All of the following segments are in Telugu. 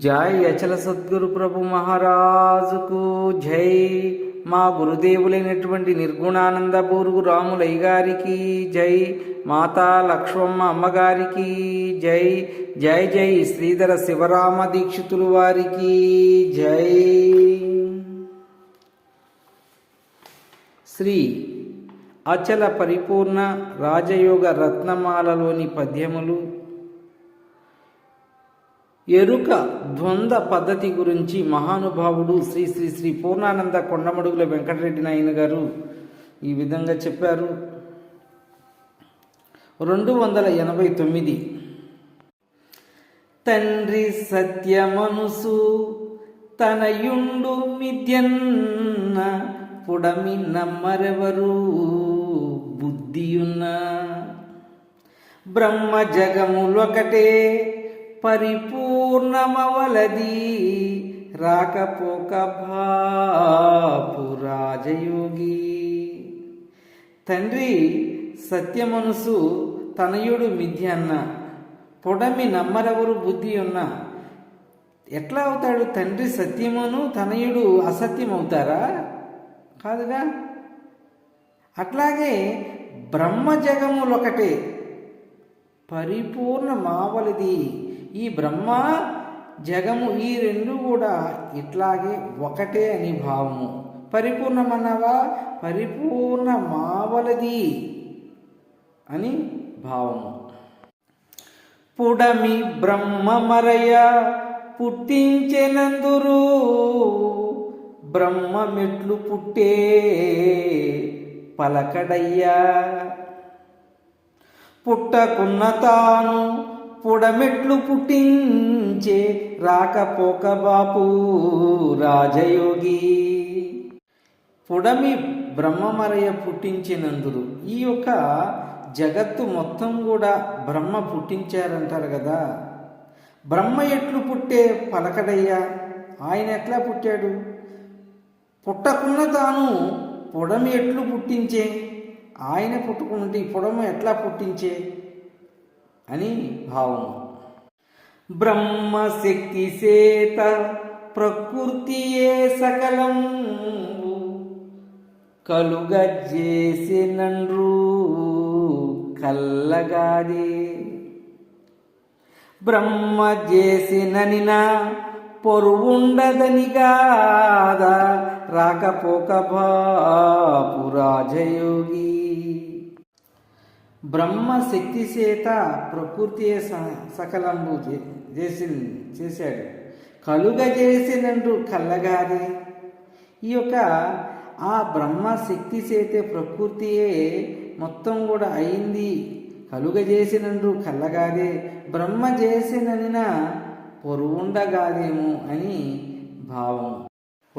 జై అచల సద్గురు ప్రభు మహారాజుకు జై. మా గురుదేవులైనటువంటి నిర్గుణానంద బూరుగు రాములయ్య గారికి జై. మాతా లక్ష్మమ్మ అమ్మగారికి జై. జై జై శ్రీధర శివరామ దీక్షితులు వారికి జై. శ్రీ అచల పరిపూర్ణ రాజయోగ రత్నమాలలోని పద్యములు ఎరుక ద్వంద్వ పద్ధతి గురించి మహానుభావుడు శ్రీ శ్రీ శ్రీ పూర్ణానంద కొండమడుగుల వెంకటరెడ్డి నాయన గారు ఈ విధంగా చెప్పారు. రెండు వందల ఎనభై తొమ్మిది. తండ్రి సత్యమనుసు తనయుండు మిథ్యన్న పుడమి నమ్మరెవరు బుద్ధియున్న. బ్రహ్మ జగములొకటే పూర్ణమవలది. రాకపోక భాపు రాజయోగి. తండ్రి సత్యమనుసు తనయుడు మిథ్య అన్న. పొడమి నమ్మరెవరు బుద్ధి ఉన్న. ఎట్లా అవుతాడు తండ్రి సత్యమును తనయుడు అసత్యం అవుతారా కాదుగా? అట్లాగే బ్రహ్మ జగములొకటే పరిపూర్ణ మావలిది ఈ బ్రహ్మ జగము ఈ రెండు కూడా ఇట్లాగే ఒకటే అని భావము. పరిపూర్ణమన్నవా? పరిపూర్ణ మావలది అని భావము. పుడమి బ్రహ్మ మరయ పుట్టించెనందురు బ్రహ్మ మెట్లు పుట్టే పలకడయ్యా. పుట్టకున్న తాను పొడమెట్లు పుట్టించే రాకపోక బాపు రాజయోగి. పొడమి బ్రహ్మమరయ పుట్టించినందులు ఈ యొక్క జగత్తు మొత్తం కూడా బ్రహ్మ పుట్టించారంటారు కదా. బ్రహ్మ ఎట్లు పుట్టే పలకడయ్యా? ఆయన ఎట్లా పుట్టాడు? పుట్టకున్న తాను పొడమి ఎట్లు పుట్టించే? ఆయన పుట్టుకుంటే ఈ పొడమ ఎట్లా పుట్టించే? అని భావము. బ్రహ్మశక్తి సేత ప్రకృతియే సకలం కలుగజేసినండ్రు కల్లగాది. బ్రహ్మ చేసిననిన పొరువుండదని గాదా. రాకపోక బాపు రాజయోగి. బ్రహ్మ శక్తి చేత ప్రకృతి సకలంబు చేసి చేశాడు. కలుగ చేసినండు కల్లగాది. ఈ యొక్క ఆ బ్రహ్మ శక్తి చేతే ప్రకృతియే మొత్తం కూడా అయింది. కలుగజేసినందు కళ్ళగాదే బ్రహ్మ చేసిననిన పొరువుండగాదేమో అని భావం.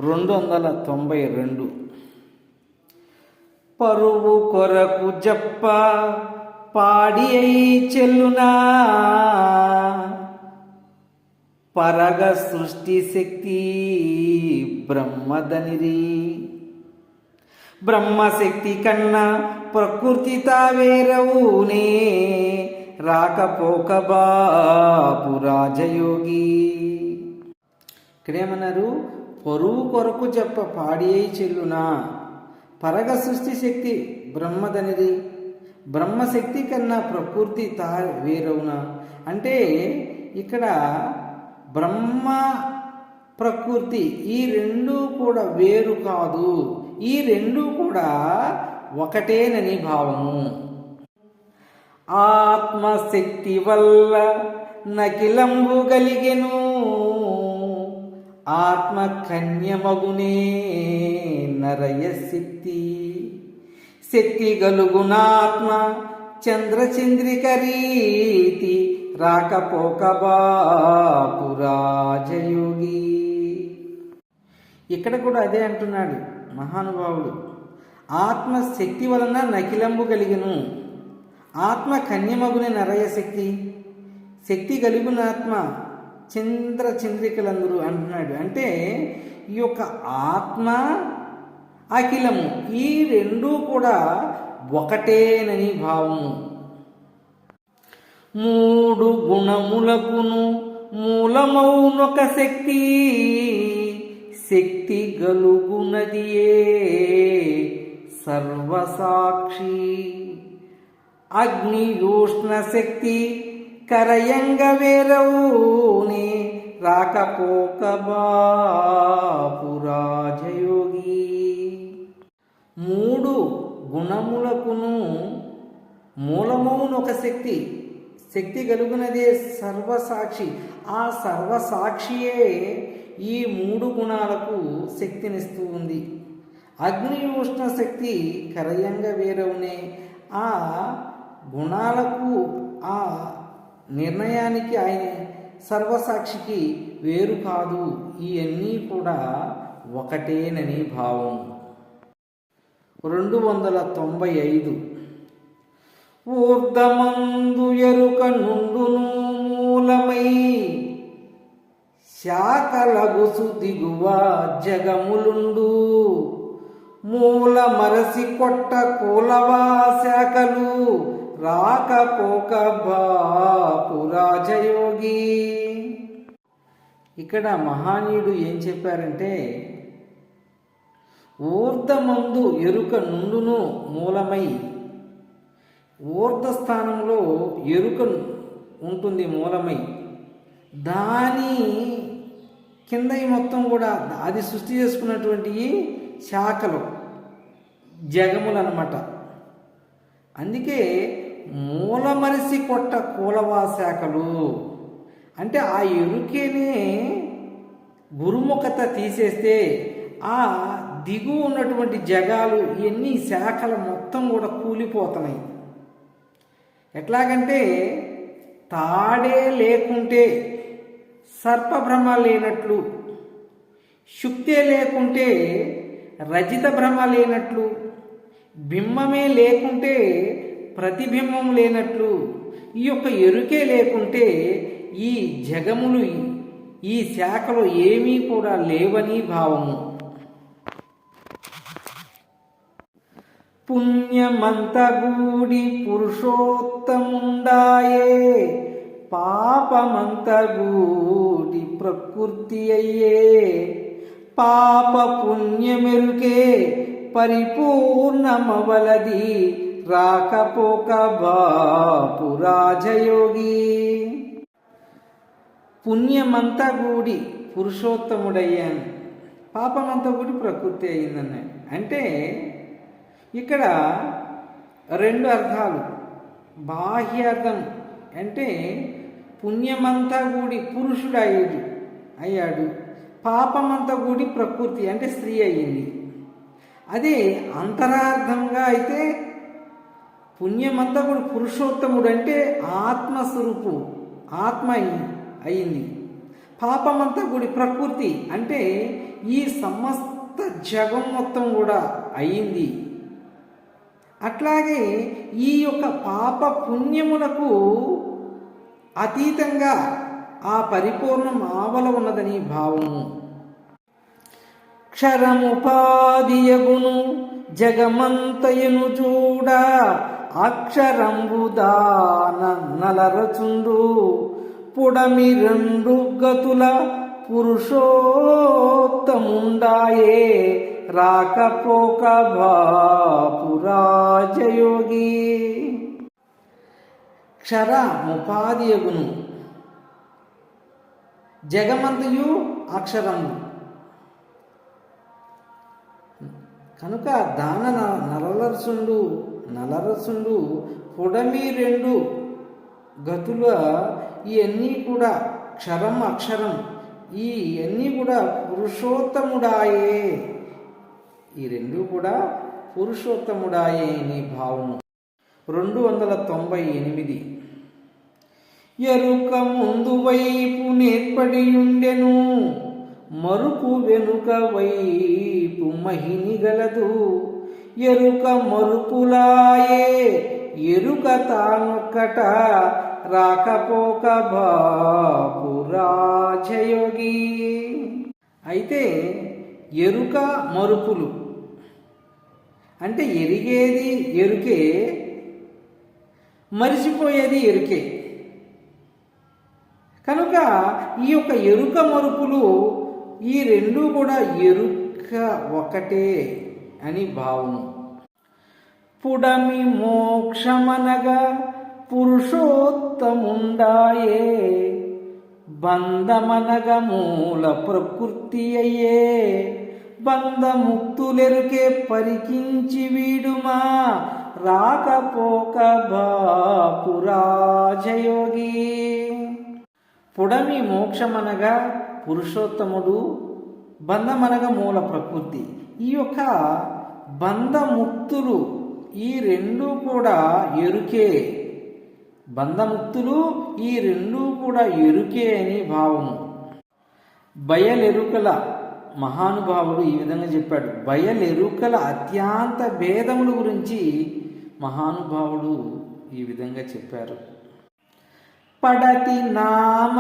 రెండు వందల తొంభై రెండు పరువు కొరకు జప్ప పాడి అయి చెల్లునా. పరగ సృష్టి శక్తి బ్రహ్మదనిరి బ్రహ్మశక్తి కన్నా ప్రకృతి తావేరవునే రాకపోక బాపు రాజయోగి. ఇక్కడేమన్నారు పొరువు కొరకు చెప్ప పాడి చెల్లునా. పరగ సృష్టి శక్తి బ్రహ్మదనిది. బ్రహ్మశక్తి కన్నా ప్రకృతి తా వేరవునా? అంటే ఇక్కడ బ్రహ్మ ప్రకృతి ఈ రెండు కూడా వేరు కాదు. ఈ రెండు కూడా ఒకటేనని భావము. ఆత్మశక్తి వల్ల నకిలంబు గలిగెను. ఆత్మ కన్యమగునే నరయ శక్తి. శక్తి గలుగునాత్మ చంద్రచంద్రిక రీతి రాకపోక బాపురాజయోగి ఇక్కడ కూడా అదే అంటున్నాడు మహానుభావుడు. ఆత్మ శక్తి వలన నకిలంబు కలిగిను. ఆత్మ కన్యమగుని నరయ శక్తి. శక్తి కలిగిన ఆత్మ చంద్ర చంద్రికలందరూ అంటున్నాడు. అంటే ఈ యొక్క ఆత్మ అఖిలము ఈ రెండూ కూడా ఒకటేనని భావము. మూడు గుణములకును మూలమౌనొక శక్తి శక్తి గలుగునదియే సర్వసాక్షి. అగ్నియోష్ణ శక్తి కరయంగ వేరవునే రాకపోక బాపురాజయోగి. మూడు గుణములకును మూలమౌన ఒక శక్తి శక్తి కలుగునదే సర్వసాక్షి. ఆ సర్వసాక్షియే ఈ మూడు గుణాలకు శక్తినిస్తూ ఉంది. అగ్ని ఉష్ణ శక్తి కరయంగా వేరవునే. ఆ గుణాలకు ఆ నిర్ణయానికి ఆయన సర్వసాక్షికి వేరు కాదు. ఇవన్నీ కూడా ఒకటేనని భావం. రెండు వందల తొంభై ఐదు. ఊర్ధమందు ఎరుక నుండును మూలమై శాఖలగుసు దిగువ జగములుండు. మూల మరసి కొట్ట కూలవా శాఖలు రాకపోక బాపురాజయోగి ఇక్కడ మహానీయుడు ఏం చెప్పారంటే ఊర్ధమందు ఎరుక నుండును మూలమై ఊర్ధ స్థానంలో ఎరుక ఉంటుంది మూలమై. దాని కింద ఈ మొత్తం కూడా అది సృష్టి చేసుకున్నటువంటి శాఖలు జగములు అనమాట అందుకే మూలమరిసి కొట్ట కూలవా శాఖలు. అంటే ఆ ఎరుకేనే గురుముఖత తీసేస్తే ఆ దిగు ఉన్నటువంటి జగాలు ఇవన్నీ శాఖలు మొత్తం కూడా కూలిపోతున్నాయి. ఎట్లాగంటే తాడే లేకుంటే సర్పభ్రమ లేనట్లు శుక్తే లేకుంటే రజిత భ్రమ లేనట్లు బింబమే లేకుంటే ప్రతిబింబం లేనట్లు ఈ యొక్క ఎరుకే లేకుంటే ఈ జగములు ఈ శాఖలో ఏమీ కూడా లేవని భావము. పుణ్యమంతగూడి పురుషోత్తముండాయే పాపమంతగూడి ప్రకృతి అయ్యే పాప పుణ్యమెరుకే పరిపూర్ణమవలది రాకపోక బాపురాజయోగి పుణ్యమంతా కూడి పురుషోత్తముడయ్యాను పాపమంతా కూడి ప్రకృతి అయిందన్నాడు అంటే ఇక్కడ రెండు అర్థాలు. బాహ్యార్థం అంటే పుణ్యమంతా కూడి పురుషుడు అయ్యాడు అయ్యాడు. పాపమంతా కూడి ప్రకృతి అంటే స్త్రీ అయ్యింది. అదే అంతరార్థంగా అయితే పుణ్యమంతా కూడా పురుషోత్తముడు అంటే ఆత్మస్వరూపు ఆత్మ అయింది. పాపమంతా కూడి ప్రకృతి అంటే ఈ సమస్త జగం మొత్తం కూడా అయింది. అట్లాగే ఈ యొక్క పాప పుణ్యములకు అతీతంగా ఆ పరిపూర్ణం ఆవల ఉన్నదని భావము. క్షరముపాదియగును జగమంతయును చూడ అక్షరంబుదాన నలరచుండు పుడమి రెండు గతుల పురుషోత్తముండాయే రాకపోక బాపురాజయోగి. క్షర ముపాదియగును జగమంతయు అక్షరము. కనుక దాన న- నలరసుడు పొడమి రెండు గతుల ఇవన్నీ కూడా క్షరం అక్షరం. ఈ అన్నీ కూడా పురుషోత్తముడాయే. ఈ రెండు కూడా పురుషోత్తముడాయే నీ భావము. రెండు వందల తొంభై ఎనిమిది. ఎరుక ముందు వైపు నేర్పడి ఉండెను మరుపు వెనుక వైపు మహిని గలదు. ఎరుక మరుపులాయే ఎరుక తానొక్కట రాకపోక బాపురాజయోగి. అయితే ఎరుక మరుపులు అంటే ఎరిగేది ఎరుకే మరిచిపోయేది ఎరుకే. కనుక ఈ యొక్క ఎరుక మరుపులు ఈ రెండు కూడా ఎరుక ఒకటే. అని భావము. పుడమి మోక్షమనగా పురుషోత్తముండాయే బంధమనగ మూల ప్రకృతి అయ్యే బంధముక్తులెరుకే పరికించి వీడుమా రాకపోక బాపురాజయోగి. పుడమి మోక్షమనగా పురుషోత్తముడు బంధమనగ మూల ప్రకృతి ఈ యొక్క బంధముక్తులు ఈ రెండు కూడా ఎరుకే. బంధముక్తులు ఈ రెండు కూడా ఎరుకే అని భావము. బయలెరుకల మహానుభావుడు ఈ విధంగా చెప్పాడు. బయలెరుకల అత్యంత భేదముల గురించి మహానుభావుడు ఈ విధంగా చెప్పారు. పడతి నామ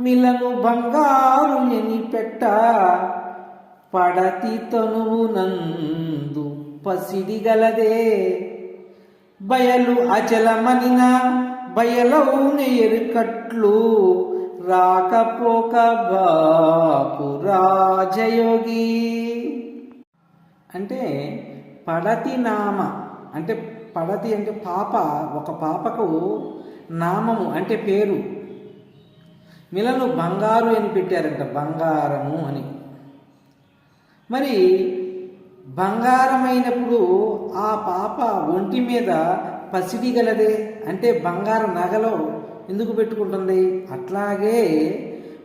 మిలను బంగారు ఎని పెట్ట పడతి తనువు నందు పసిడిగలదే. బయలు అచలమనిన బయలవుని ఎరుకట్లు రాకపోక బాపు రాజయోగి. అంటే పడతి నామ అంటే పడతి అంటే పాప ఒక పాపకు నామము అంటే పేరు. మిలను బంగారు అని పెట్టారంట బంగారము అని. మరి బంగారమైనప్పుడు ఆ పాప ఒంటి మీద పసిడి గలదే? అంటే బంగారు నగలో ఎందుకు పెట్టుకుంటుంది? అట్లాగే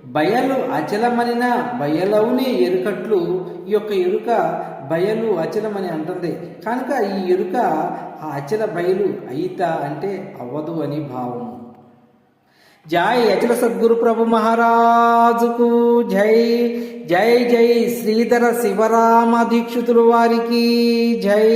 బయలు అచలమనిన బయలవుని ఎరుకట్లు ఈ యొక్క ఎరుక బయలు అచలమని అంటుంది. కనుక ఈ ఎరుక ఆ అచల బయలు అయిత అంటే అవ్వదు అని భావము. జై అచల సద్గురు ప్రభు మహారాజుకు జై. జై జై శ్రీధర శివరామ దీక్షితులు వారికి జై.